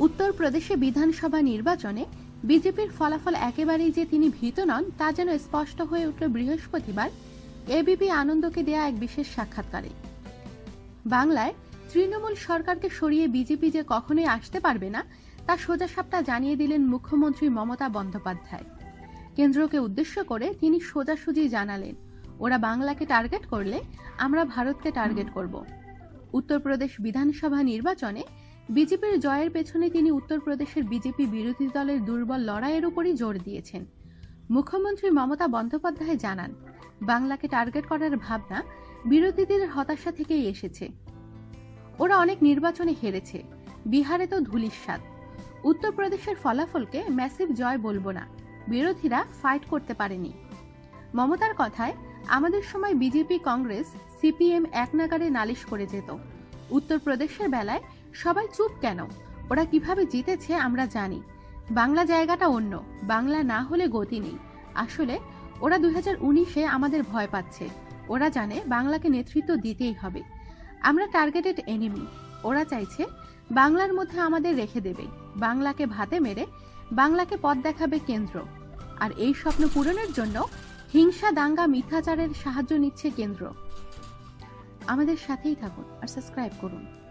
উত্তরপ্রদেশে বিধানসভা নির্বাচনে বিজেপির ফলাফল একেবারেই যে তিনি ভীত নন, তা যেন স্পষ্ট হয়ে উঠল বৃহস্পতিবার এবিপি আনন্দকে দেয়া এক বিশেষ সাক্ষাৎকারে। বাংলায় তৃণমূল সরকারকে সরিয়ে বিজেপি যে কখনোই আসতে পারবে না, তা সোজাসাপটা জানিয়ে দিলেন মুখ্যমন্ত্রী মমতা বন্দ্যোপাধ্যায়। কেন্দ্রকে উদ্দেশ্য করে তিনি সোজাসুজি জানালেন, ওরা বাংলাকে টার্গেট করলে আমরা ভারতকে টার্গেট করব। উত্তরপ্রদেশ বিধানসভা নির্বাচনে বিজেপির জয়ের পেছনে তিনি উত্তরপ্রদেশের বিজেপি বিরোধী দলের দুর্বল লড়াইয়ের উপরই জোর দিয়েছেন। মুখ্যমন্ত্রী মমতা বন্দ্যোপাধ্যায় জানান, বাংলাকে টার্গেট করার ভাবনা বিরোধীদের হতাশা থেকেই এসেছে। ওরা অনেক নির্বাচনে হেরেছে। বিহারে তো ধুলির স্বাদ উত্তরপ্রদেশের ফলাফলকে ম্যাসিভ জয় বলব না। বিরোধীরা ফাইট করতে পারেনি। মমতার কথায়, আমাদের সময় বিজেপি, কংগ্রেস, সিপিএম এক নাগারে নালিশ করে যেত। উত্তরপ্রদেশের বেলায় সবাই চুপ কেন? ওরা কীভাবে জিতেছে আমরা জানি। বাংলা জায়গাটা অন্য, বাংলা না হলে গতি নেই। আসলে, ওরা দুই হাজার উনিশে আমাদের ভয় পাচ্ছে। ওরা জানে বাংলাকে নেতৃত্ব দিতেই হবে। আমরা টার্গেটেড এনিমি ওরা চাইছে বাংলার মধ্যে আমাদের রেখে দেবে। বাংলাকে ভাতে মেরে বাংলাকে পথ দেখাবে কেন্দ্র। আর এই স্বপ্ন পূরণের জন্য হিংসা, দাঙ্গা, মিথ্যাচারের সাহায্য নিচ্ছে কেন্দ্র। আমাদের সাথেই থাকুন আর সাবস্ক্রাইব করুন।